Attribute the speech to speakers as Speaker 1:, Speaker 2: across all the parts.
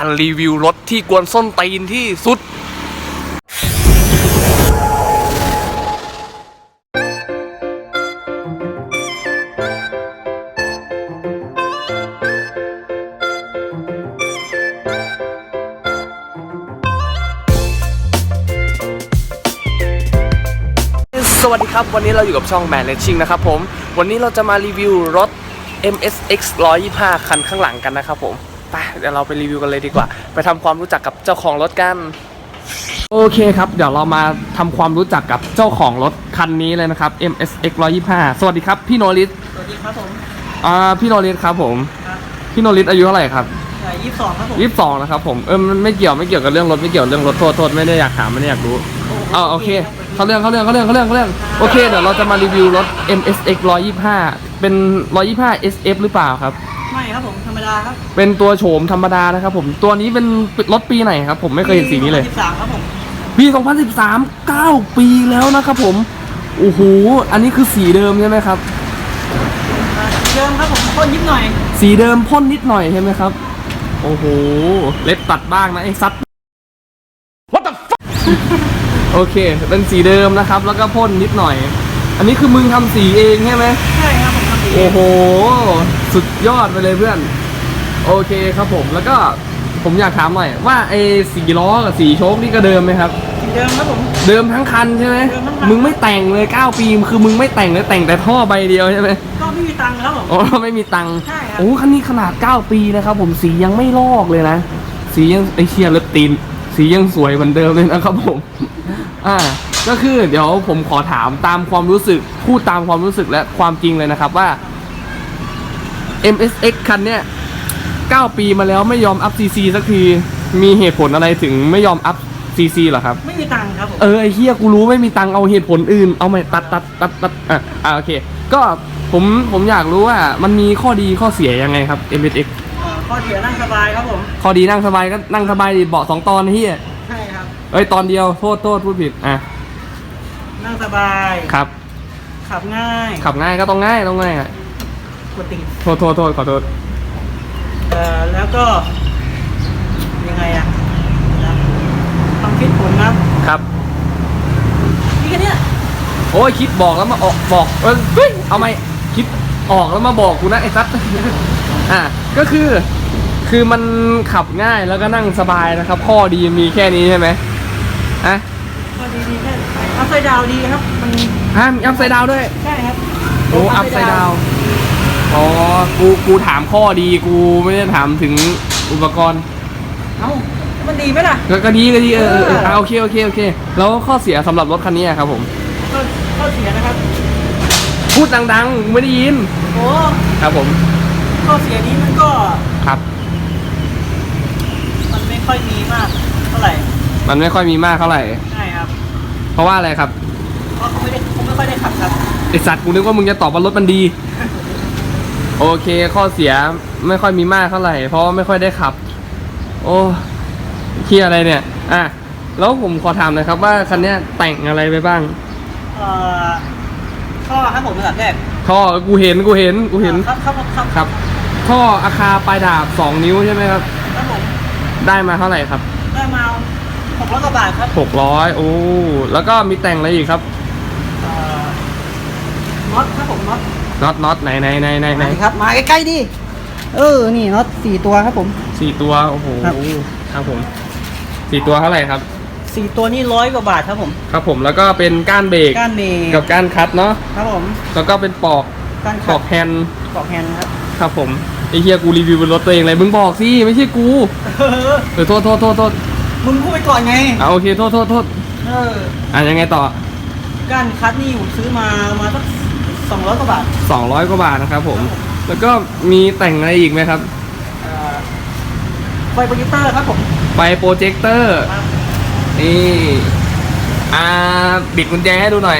Speaker 1: การรีวิวรถที่กวนส้นตีนที่สุด สวัสดีครับ วันนี้เราอยู่กับช่องแมนเลชชิ่งนะครับผม วันนี้เราจะมารีวิวรถ MSX 125 คันข้างหลังกันนะครับผม ไปเดี๋ยวเราไปรีวิวกันเลยดีกว่า ไปทำความรู้จักกับเจ้าของรถกัน โอเคครับ เดี๋ยวเรามาทำความรู้จักกับเจ้าของรถคันนี้เลยนะครับ MSX 125 สวัสดีครับพี่โนริส
Speaker 2: สวัสดีครับผม
Speaker 1: อ่าพี่โนริสครับผม
Speaker 2: ครับ
Speaker 1: พี่โนริสอายุเท่าไหร่ครับ
Speaker 2: ยี่สิบสองครับผม
Speaker 1: ยี่สิบสองนะครับผมเออมันไม่เกี่ยวไม่เกี่ยวกับเรื่องรถไม่เกี่ยวเรื่องรถโทษโทษไม่ได้อยากถามไม่ได้อยากรู้เอาโอเคเขาเรื่องเขาเรื่องเขาเรื่องเขาเรื่องเขาเรื่องโอเคเดี๋ยวเราจะมารีวิวรถ MSX 125 เป็น 125 SF หรือเปล่าครับ
Speaker 2: ไม่ครับผมธรรมดาครับ
Speaker 1: เป็นตัวโฉมธรรมดานะครับผมตัวนี้เป็นรถปีไหนครับ ผมไม่เคยเห็นสีนี้เลย
Speaker 2: ยี่สิบสามครับผม
Speaker 1: ปี 2013 9 ปีแล้วนะครับผมโอ้โหอันนี้คือสีเดิมใช่ไหมครับ
Speaker 2: อ่าเดิมครับผมพ่นยิบหน่อย
Speaker 1: สีเดิมพ่นนิดหน่อยใช่ไหมครับ โอ้โห เล็บตัดบ้างนะไอ้ซัด What the fuck โอเค เป็นสีเดิมนะครับ แล้วก็พ่นนิดหน่อย อันนี้คือมึงทำสีเองใช่ไหม
Speaker 2: ใช่ครับผมทำสีเอ
Speaker 1: โอ้
Speaker 2: ง
Speaker 1: โห สุดยอดไปเลยเพื่อน โอเคครับผม แล้วก็ผมอยากถามหน่อยว่าไอ้สีล้อกับสีโชคนี่ก็เดิมไหมครับ
Speaker 2: สีเดิมครับผม
Speaker 1: เดิมทั้งคันใช่ไหม
Speaker 2: เดิมทั้งคัน
Speaker 1: มึงไม่แต่งเลย 9 ปี คือมึงไม่แต่งเลยแต่งแต่ท่อใบเดียวใช่ไหม
Speaker 2: ก็ไม่มีตังค์ครับผม
Speaker 1: อ๋อ ไม่มีตังค์
Speaker 2: ใช่ครับ
Speaker 1: โอ้คันนี้ขนาด 9 ปีนะครับผม สียังไม่ลอกเลยนะ สียังไอเชียรถตีน สียังสวยเหมือนเดิมเลยนะครับผม อ่า ก็คือเดี๋ยวผมขอถามตามความรู้สึกพูดตามความรู้สึกและความจริงเลยนะครับว่า MSX คันเนี้ย9ปีมาแล้วไม่ยอมอัพ CC สักที มีเหตุผลอะไรถึงไม่ยอมอัพ CC เหรอครับ
Speaker 2: ไม่มีตังค์ครับผม
Speaker 1: เออไอ้เฮียกูรู้ไม่มีตังค์เอาเหตุผลอื่น เอาไม่ตัดตัดตัดตัดอะอ่าโอเค ก็ผมผมอยากรู้ว่ามันมีข้อดีข้อเสียยังไงครับ MSX
Speaker 2: เอ่อข้อเสียนั่งสบายครับผม
Speaker 1: ข้อดีนั่งสบายก็นั่งสบายดีเบาะสองตอนเฮีย
Speaker 2: ใช่ครับ
Speaker 1: เอ้ยตอนเดียวโทษโทษพูดผิดอะ
Speaker 2: นั่งสบาย
Speaker 1: ครับ
Speaker 2: ขับง่าย
Speaker 1: ขับง่ายก็ต้องง่ายต้องง่ายอะ
Speaker 2: กดติด
Speaker 1: โทษโทษโทษขอโทษ
Speaker 2: เอ่อแล้วก็ ยังไงอะนะความคิดผมนะครับ นี่แค่เนี้ย
Speaker 1: โอ้ยคิดบอกแล้วมาออกบอกเออเฮ้ยเอาไหมคิดออกแล้วมาบอกกูนะไอ้ซัด อะก็คือ คือมันขับง่ายแล้วก็นั่งสบายนะครับ ข้อดีมีแค่นี้ใช่ไหมอะ
Speaker 2: ข้อ ดีดีแค่อัพไซด์ดาวดีครับ มัน
Speaker 1: อะมีอัพไซด์ดาวด้วย
Speaker 2: ใช่ครับ
Speaker 1: โอ้อัพไซด์ดาว อ๋อ กู กูถามข้อดี กูไม่ได้ถามถึงอุปกรณ์
Speaker 2: เอ้า มันดีไหมล่ะ
Speaker 1: ก็ก็ดีก็ดีเออเออเออ
Speaker 2: เออ
Speaker 1: อะโอเค โอเค โอเค แล้วข้อเสียสำหรับรถคันนี้อะครับผม
Speaker 2: ข้อข้อเสียนะครับ
Speaker 1: พูดดังๆ ไม่ได้ยิน
Speaker 2: โอ้
Speaker 1: ครับผม
Speaker 2: ข้อเสียนี้มันก็
Speaker 1: ครับ
Speaker 2: มันไม่ค่อยมีมาก เท่าไหร่
Speaker 1: มันไม่ค่อยมีมากเท่าไหร่
Speaker 2: ใช่ค รับ
Speaker 1: เพราะว่าอะไรครับ
Speaker 2: เพราะเขาไม่ได้เขาไม่ค่อยได้ขับครับ
Speaker 1: ไอสัตว์กูนึกว่ามึงจะตอบว่ารถมันดี โอเค ข้อเสียไม่ค่อยมีมากเท่าไหร่ เพราะว่าไม่ค่อยได้ขับ โอ้เคียอะไรเนี่ย อะ แล้วผมขอถามหน่อยครับ ว่าคันเนี้ยแต่งอะไรไปบ้าง
Speaker 2: เอ่อข้อครับผมระดับแรก
Speaker 1: ท่อกูเห็นกูเห็นกูเห็น
Speaker 2: ครับครับครับ
Speaker 1: ครับท่ออาคาปลายดาบ2นิ้วใช่ไหมครับ
Speaker 2: ครับผม
Speaker 1: ได้มาเท่าไหร่ครับ
Speaker 2: ได้มา หกร้อยกว่าบาทครับ
Speaker 1: 600โอ้แล้วก็มีแต่งอะไรอีกครับ
Speaker 2: เอ่อน็อตครับผมน็อต
Speaker 1: น็อตน็อตไหนไหนไหนไหนไหน
Speaker 2: มาดิครับ มาใกล้ๆดิเออ นี่น็อตสี่ตัวครับผม
Speaker 1: สี่ตัวโอ้โห
Speaker 2: ครับ
Speaker 1: ครับผมสี่ตัวเท่าไหร่ครับ
Speaker 2: สี่ตัวนี่ร้อยกว่าบาทครับผม
Speaker 1: ครับผมแล้วก็เป็นก้านเบรก
Speaker 2: ก้านเมย์
Speaker 1: กับก้านคัดเนาะ
Speaker 2: ครับผม
Speaker 1: แล้วก็เป็นปอก
Speaker 2: ก้าน
Speaker 1: ป
Speaker 2: ขั
Speaker 1: อบกแฮนด์
Speaker 2: ปอกแฮนด์ครับ
Speaker 1: ครับผมไอ้เฮียกูรีวิวบนรถตัวเองเลยมึงบอกสิไม่ใช่กู
Speaker 2: เออ
Speaker 1: เออโทษโทษโทษโทษ
Speaker 2: มึงพูดไปก่อนไง
Speaker 1: อ่าโอเคโทษโทษโทษ
Speaker 2: เออ
Speaker 1: อะยังไงต่อ
Speaker 2: ก้านคัดนี่ผมซื้อมามาสักสองร้อยกว่าบาท
Speaker 1: 200 กว่าบาทนะครับผม
Speaker 2: ครับผม
Speaker 1: แล้วก็มีแต่งอะไรอีกไหมครับ
Speaker 2: เอ่อไฟโปรเจคเตอร์ครับผม
Speaker 1: ไฟโปรเจคเตอร์
Speaker 2: ครับ
Speaker 1: นี่อ่าบิดกุญแจให้ดูหน่อย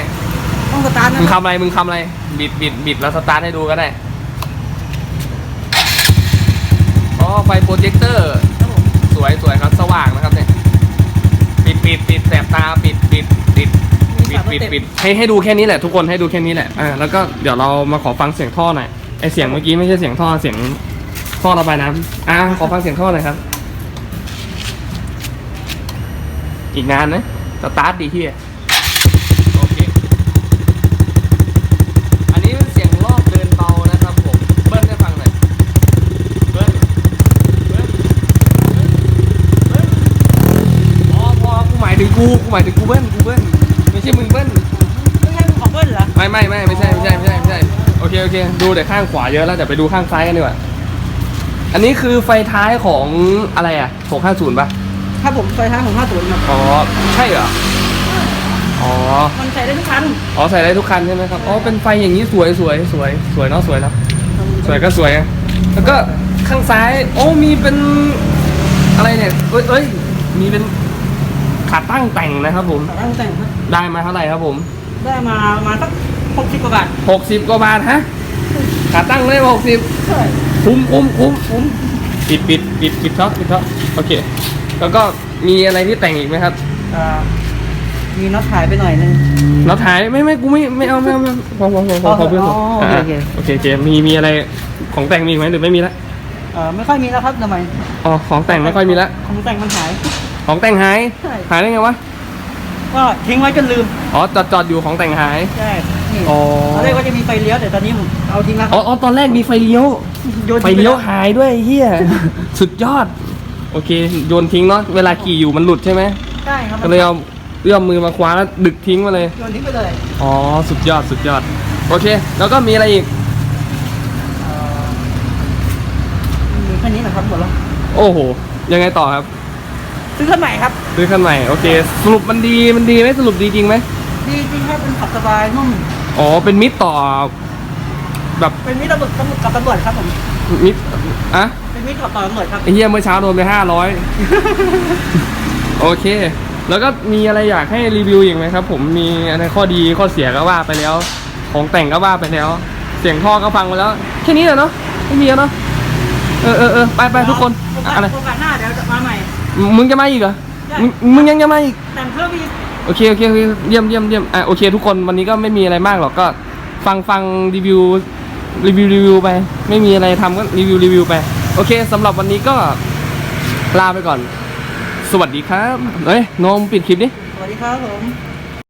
Speaker 2: ต้องสตาร์ทนะ
Speaker 1: มึง
Speaker 2: ครับ
Speaker 1: ทำอะไร มึงทำอะไร บิดบิดบิดแล้วสตาร์ทให้ดูก็ได้ อ๋อ ไฟโปรเจคเตอร์
Speaker 2: ครับผม
Speaker 1: สวยสวยครับ สว่างนะครับเนี่ย ปิดปิดปิดแสบตา ปิดปิดปิด
Speaker 2: มี
Speaker 1: ปิด
Speaker 2: สามส
Speaker 1: ปิด
Speaker 2: เต็ป
Speaker 1: ปิดให้ให้ดูแค่นี้แหละทุกคนให้ดูแค่นี้แหละอ่าแล้วก็เดี๋ยวเรามาขอฟังเสียงท่อหน่อยไอเสียงเมื่อกี้ไม่ใช่เสียงท่อเสียงท่อระบายน้ำอ่าขอฟังเสียงท่อหน่อยครับ อีกนานนะสตาร์ทดีที่โอเคอันนี้เป็นเสียงรอบเดินเบานะครับผมเบิ้ลให้ฟังหน่อยเบิ้ลเบิ้ลเบิ้ลเบิ้ลพอพอกูหมายถึงกูกูหมายถึงกูเบิ้ลกูเบิ้ลไม่ใช่มึงเบิ้ล
Speaker 2: ไม่ใช่ของเบิ้ลเหรอ
Speaker 1: ไม่ไม่ไม่ไม่ใช่ไม่ใช่ไม่ใช่ไม่ใช่โอเคโอเค ดูแต่ข้างขวาเยอะแล้วเดี๋ยวไปดูข้างซ้ายกันดีกว่าอันนี้คือไฟท้ายของอะไรอะ650ป่ะ
Speaker 2: ถ้าผมไฟท้ายของ50ครับ
Speaker 1: อ๋อใช่เหรออ๋อ
Speaker 2: มันใช้ได้ทุกคัน
Speaker 1: อ๋อใส่ได้ทุกคันใช่ไหมครับอ๋อเป็นไฟอย่างนี้สวยสวยสวยสวยเนาะสวยเนาะสวยก็สวยอะแล้วก็ข้างซ้าย โอ้มีเป็นอะไรเนี่ยเอ้ยเอ้ยมีเป็นขาตั้งแต่งนะครับผม
Speaker 2: ขาตั้งแต่งครับ
Speaker 1: ได้มาเท่าไหร่ครับผม
Speaker 2: ได้มาประมาณสัก60กว่าบาท
Speaker 1: 60กว่าบาทฮะขาตั้งได้หกสิบ
Speaker 2: ใช่
Speaker 1: คุ้มคุ้มคุ้ม
Speaker 2: ผม
Speaker 1: ปิดปิดปิดปิดท็อปปิดท็อปโอเค แล้วก็มีอะไรที่แต่งอีกไหมครับ
Speaker 2: อ่ามีน็อตหายไปหน่อยนึง
Speaker 1: เราถ่ายไม่ไม่กูไม่ไม่เอาไม่เอาไม่เอาพอพอพอพอพอเพื่อน
Speaker 2: อ๋อโอเคโอเค
Speaker 1: โอเคโอเคมีมีอะไรของแต่งมีอีกไหมหรือไม่มีละ
Speaker 2: เอ่อไม่ค่อยมีแล้วครับทำไม
Speaker 1: อ๋อของแต่งไม่ค่อยมีละ
Speaker 2: ของแต่งมันหาย
Speaker 1: ของแต่งหาย
Speaker 2: ใช่
Speaker 1: หายได้ไงวะ
Speaker 2: ก็ทิ้งไว้จนลืม
Speaker 1: อ๋อจอดจอดอยู่ของแต่งหาย
Speaker 2: ใช่นี่
Speaker 1: อ๋อ
Speaker 2: ตอนแรกว่าจะมีไฟเลี้ยวแต่ตอนนี้ผมเอาทิ้งแล้ว
Speaker 1: อ๋ออ๋อตอนแรกมีไฟเลี้ยว
Speaker 2: โยน
Speaker 1: ไฟ
Speaker 2: ทิ้งป
Speaker 1: เลี้ยว
Speaker 2: แหา
Speaker 1: ยด้วยไอ้เฮีย สุดยอด โอเค โยนทิ้งเนาะเวลาขี่อยู่มันหลุดใช่ไหม
Speaker 2: ใช่ครับ
Speaker 1: ก็เลยเอาเอื้อมมือมาคว้าแล้วดึกทิ้งมาเลย
Speaker 2: โยนทิ้งไปเลย
Speaker 1: อ๋อ สุดยอดสุดยอด โอเค แล้วก็มีอะไรอีก
Speaker 2: เอ่อมีแค่นี้นะครับหมดแล้ว
Speaker 1: โอ้โห ยังไงต่อครับ
Speaker 2: ซื้อคันใหม่ครับ
Speaker 1: ซื้อคันใหม่โอเค สรุปมันดีมันดีไหมสรุปดีจริงไหม
Speaker 2: ดีจริงครับเป็นขับสบายนุ่ม
Speaker 1: อ๋อเป็นมิตรต่อ แบบ
Speaker 2: เป็นมิตรตำรวจตำรวจกับตำรวจครับผม
Speaker 1: มิตรอะ
Speaker 2: เป็นมิตรกับต่อตำรวจครับ
Speaker 1: ไอ้เหี้ยเมื่อเช้าโดนไปห้าร้อยโอเค แล้วก็มีอะไรอยากให้รีวิวอีกไหมครับ ผมมีอะไรข้อดีข้อเสียก็ว่าไปแล้ว ของแต่งก็ว่าไปแล้ว เสียงท่อก็ฟังไปแล้วแค่นี้แหละเนาะไม่มีแล้วเนาะเออเออเออไปไปทุกคน
Speaker 2: โอกาส
Speaker 1: อะไร
Speaker 2: โอกาสหน้าเดี๋ยวจะมาใหม่
Speaker 1: มึงจะมาอีกเหรอ
Speaker 2: ได้
Speaker 1: มึงมึงยังจะมาอีก
Speaker 2: แต่งเพิ่มอีก
Speaker 1: โอเคโอเคโอเคเยี่ยมเยี่ยมเยี่ยมอะโอเค ทุกคนวันนี้ก็ไม่มีอะไรมากหรอกก็ ฟังฟังรีวิวรีวิวรีวิวไป ไม่มีอะไรทำก็รีวิวรีวิวไป โอเคสำหรับวันนี้ก็ลาไปก่อน สวัสดีครับเฮ้ยโนมปิดคลิปดิ
Speaker 2: สวัสดีครับผม